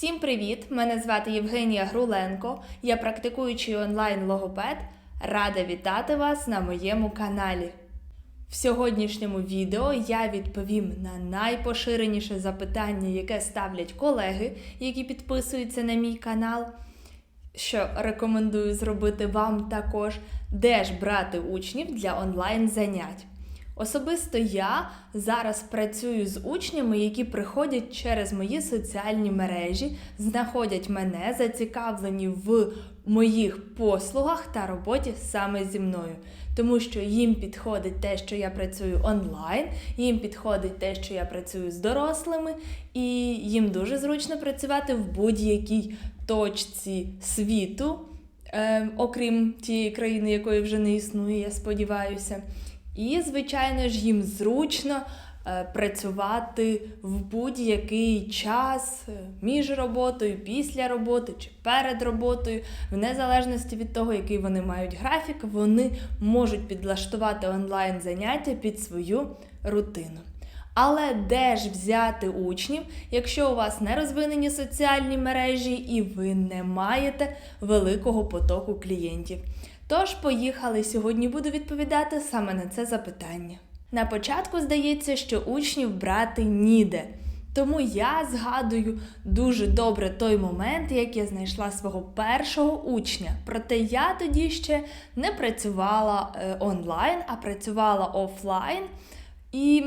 Всім привіт! Мене звати Євгенія Груленко. Я практикуючий онлайн-логопед. Рада вітати вас на моєму каналі. В сьогоднішньому відео я відповім на найпоширеніше запитання, яке ставлять колеги, які підписуються на мій канал. Що рекомендую зробити вам також, де ж брати учнів для онлайн занять. Особисто я зараз працюю з учнями, які приходять через мої соціальні мережі, знаходять мене зацікавлені в моїх послугах та роботі саме зі мною. Тому що їм підходить те, що я працюю онлайн, їм підходить те, що я працюю з дорослими, і їм дуже зручно працювати в будь-якій точці світу, е, окрім тієї країни, якої вже не існує, я сподіваюся. І, звичайно ж, їм зручно е, працювати в будь-який час е, між роботою, після роботи чи перед роботою, в незалежності від того, який вони мають графік, вони можуть підлаштувати онлайн заняття під свою рутину. Але де ж взяти учнів, якщо у вас не розвинені соціальні мережі і ви не маєте великого потоку клієнтів? Тож, поїхали сьогодні буду відповідати саме на це запитання. На початку здається, що учнів брати ніде. Тому я згадую дуже добре той момент, як я знайшла свого першого учня. Проте я тоді ще не працювала е, онлайн, а працювала офлайн. І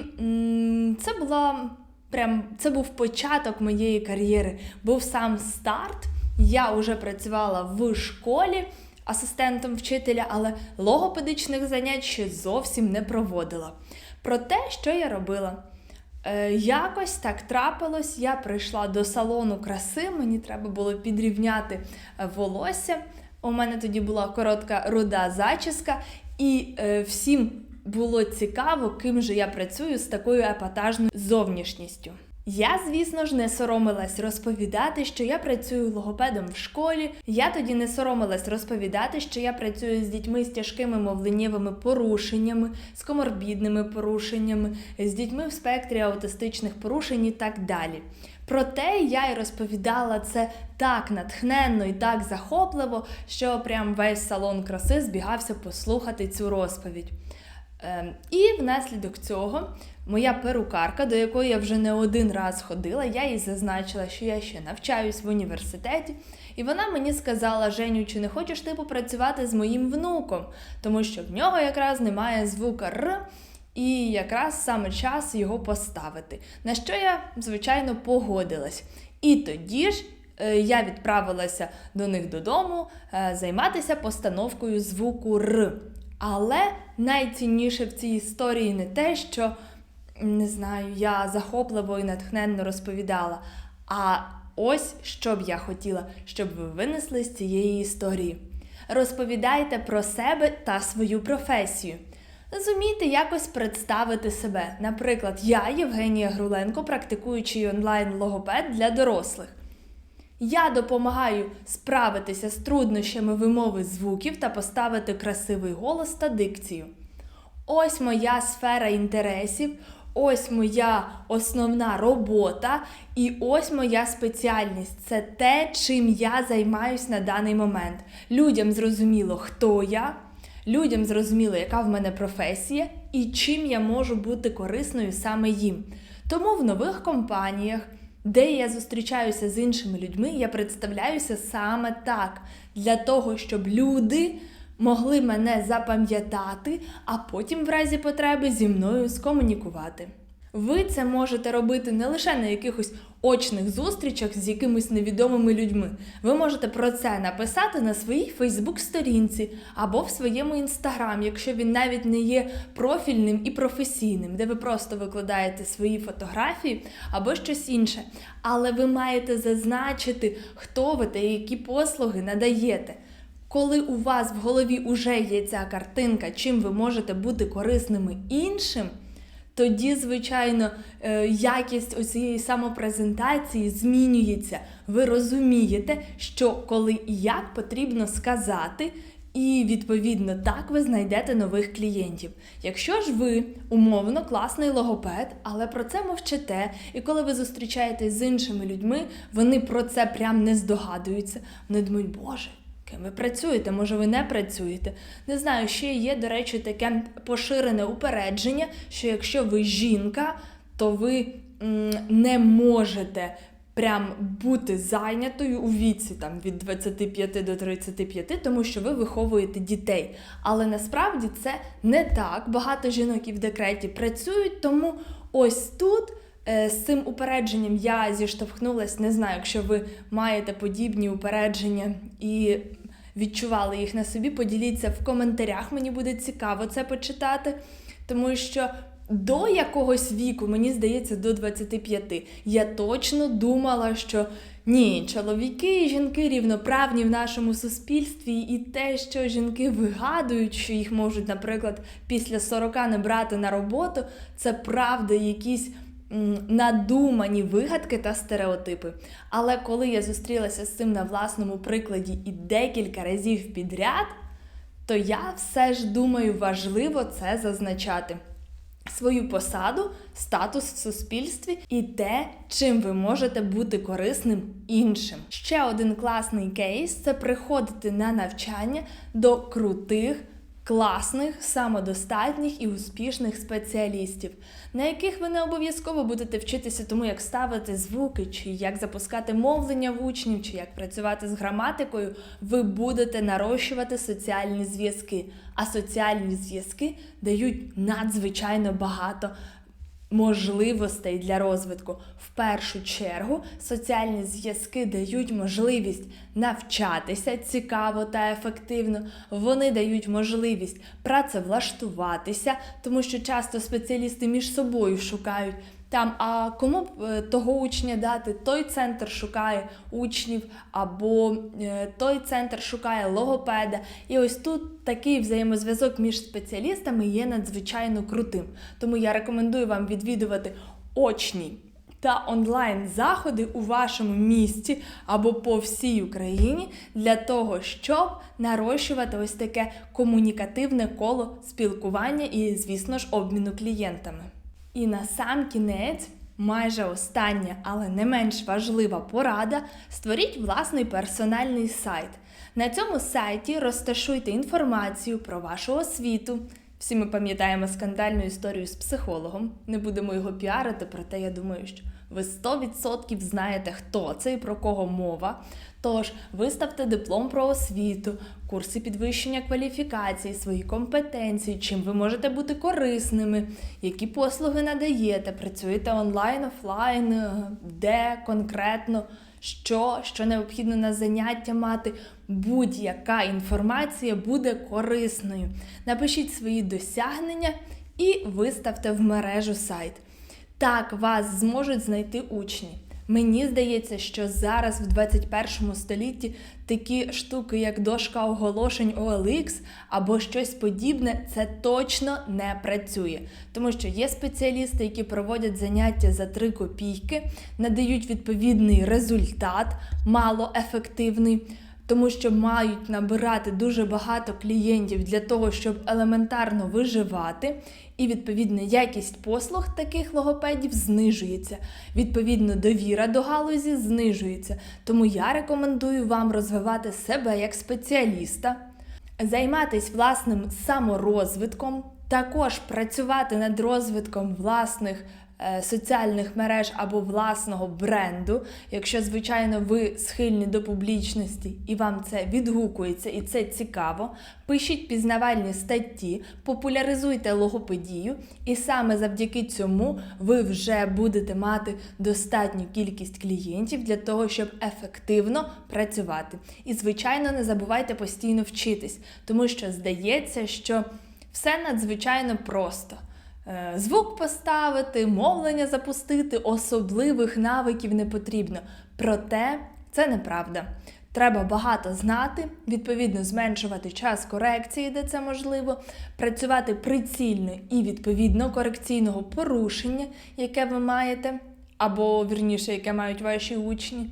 це була прям це був початок моєї кар'єри. Був сам старт. Я вже працювала в школі асистентом вчителя, але логопедичних занять ще зовсім не проводила. Про те, що я робила. Е, якось так трапилось, я прийшла до салону краси, мені треба було підрівняти е, волосся. У мене тоді була коротка руда зачіска, і е, всім було цікаво, ким же я працюю з такою епатажною зовнішністю. Я, звісно ж, не соромилась розповідати, що я працюю логопедом в школі. Я тоді не соромилась розповідати, що я працюю з дітьми з тяжкими мовленнєвими порушеннями, з коморбідними порушеннями, з дітьми в спектрі аутистичних порушень і так далі. Проте я й розповідала це так натхненно і так захопливо, що прям весь салон краси збігався послухати цю розповідь. Ем, і внаслідок цього моя перукарка, до якої я вже не один раз ходила, я їй зазначила, що я ще навчаюсь в університеті, і вона мені сказала: Женю, чи не хочеш ти попрацювати з моїм внуком, тому що в нього якраз немає звука Р. І якраз саме час його поставити. На що я, звичайно, погодилась. І тоді ж е, я відправилася до них додому е, займатися постановкою звуку Р. Але найцінніше в цій історії не те, що не знаю, я захопливо і натхненно розповідала. А ось що б я хотіла, щоб ви винесли з цієї історії. Розповідайте про себе та свою професію. Зумійте якось представити себе. Наприклад, я, Євгенія Груленко, практикуючий онлайн-логопед для дорослих. Я допомагаю справитися з труднощами вимови звуків та поставити красивий голос та дикцію. Ось моя сфера інтересів, ось моя основна робота і ось моя спеціальність. Це те, чим я займаюсь на даний момент. Людям зрозуміло, хто я, людям зрозуміло, яка в мене професія і чим я можу бути корисною саме їм. Тому в нових компаніях. Де я зустрічаюся з іншими людьми, я представляюся саме так, для того, щоб люди могли мене запам'ятати, а потім, в разі потреби, зі мною скомунікувати. Ви це можете робити не лише на якихось очних зустрічах з якимись невідомими людьми. Ви можете про це написати на своїй Фейсбук-сторінці або в своєму інстаграм, якщо він навіть не є профільним і професійним, де ви просто викладаєте свої фотографії або щось інше. Але ви маєте зазначити, хто ви та які послуги надаєте. Коли у вас в голові вже є ця картинка, чим ви можете бути корисними іншим. Тоді, звичайно, е, якість оцієї самопрезентації змінюється. Ви розумієте, що коли і як потрібно сказати, І відповідно так ви знайдете нових клієнтів. Якщо ж ви умовно класний логопед, але про це мовчите, і коли ви зустрічаєтесь з іншими людьми, вони про це прям не здогадуються. Вони думають, боже. Ким ви працюєте, може ви не працюєте. Не знаю, ще є, до речі, таке поширене упередження, що якщо ви жінка, то ви не можете прям бути зайнятою у віці там від 25 до 35, тому що ви виховуєте дітей. Але насправді це не так. Багато жінок і в декреті працюють, тому ось тут. е, З цим упередженням я зіштовхнулася, не знаю, якщо ви маєте подібні упередження і відчували їх на собі, поділіться в коментарях, мені буде цікаво це почитати, тому що до якогось віку, мені здається, до 25, я точно думала, що ні, чоловіки і жінки рівноправні в нашому суспільстві, і те, що жінки вигадують, що їх можуть, наприклад, після 40 не брати на роботу, це правда якісь надумані вигадки та стереотипи. Але коли я зустрілася з цим на власному прикладі і декілька разів підряд, то я все ж думаю, важливо це зазначати. Свою посаду, статус в суспільстві і те, чим ви можете бути корисним іншим. Ще один класний кейс це приходити на навчання до крутих, класних, самодостатніх і успішних спеціалістів, на яких ви не обов'язково будете вчитися тому, як ставити звуки, чи як запускати мовлення в учнів, чи як працювати з граматикою. Ви будете нарощувати соціальні зв'язки. А соціальні зв'язки дають надзвичайно багато можливостей для розвитку. В першу чергу соціальні зв'язки дають можливість навчатися цікаво та ефективно. Вони дають можливість працевлаштуватися, тому що часто спеціалісти між собою шукають. Там, а кому б е, того учня дати? Той центр шукає учнів, або е, той центр шукає логопеда. І ось тут такий взаємозв'язок між спеціалістами є надзвичайно крутим. Тому я рекомендую вам відвідувати очні та онлайн заходи у вашому місті або по всій Україні для того, щоб нарощувати ось таке комунікативне коло спілкування і, звісно ж, обміну клієнтами. І на сам кінець, майже остання, але не менш важлива порада: створіть власний персональний сайт. На цьому сайті розташуйте інформацію про вашу освіту. Всі ми пам'ятаємо скандальну історію з психологом. Не будемо його піарити, проте я думаю, що ви 100% знаєте, хто це і про кого мова. Тож виставте диплом про освіту, курси підвищення кваліфікації, свої компетенції, чим ви можете бути корисними, які послуги надаєте, працюєте онлайн, офлайн, е, де конкретно, що, що необхідно на заняття мати. Будь-яка інформація буде корисною. Напишіть свої досягнення і виставте в мережу сайт. Так вас зможуть знайти учні. Мені здається, що зараз в 21 столітті такі штуки, як дошка оголошень OLX або щось подібне, це точно не працює. Тому що є спеціалісти, які проводять заняття за 3 копійки, надають відповідний результат, малоефективний. Тому що мають набирати дуже багато клієнтів для того, щоб елементарно виживати, і відповідно якість послуг таких логопедів знижується. Відповідно, довіра до галузі знижується. Тому я рекомендую вам розвивати себе як спеціаліста, займатися власним саморозвитком, також працювати над розвитком власних соціальних мереж або власного бренду. Якщо, звичайно, ви схильні до публічності і вам це відгукується і це цікаво, пишіть пізнавальні статті, популяризуйте логопедію, і саме завдяки цьому ви вже будете мати достатню кількість клієнтів для того, щоб ефективно працювати. І, звичайно, не забувайте постійно вчитись, тому що здається, що все надзвичайно просто. Е, Звук поставити, мовлення запустити, особливих навиків не потрібно. Проте це неправда. Треба багато знати, відповідно зменшувати час корекції, де це можливо, працювати прицільно і відповідно корекційного порушення, яке ви маєте, або вірніше, яке мають ваші учні.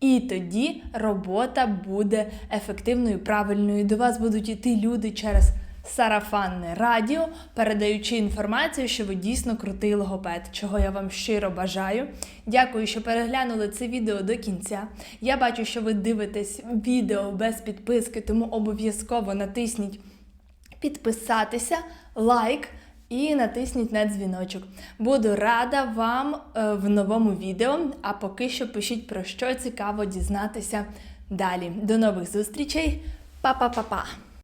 І тоді робота буде ефективною, правильною. До вас будуть іти люди через сарафанне радіо, передаючи інформацію, що ви дійсно крутий логопед, чого я вам щиро бажаю. Дякую, що переглянули це відео до кінця. Я бачу, що ви дивитесь відео без підписки, тому обов'язково натисніть підписатися, лайк і натисніть на дзвіночок. Буду рада вам е, в новому відео. А поки що пишіть про що цікаво дізнатися далі. До нових зустрічей. Па-па-па-па!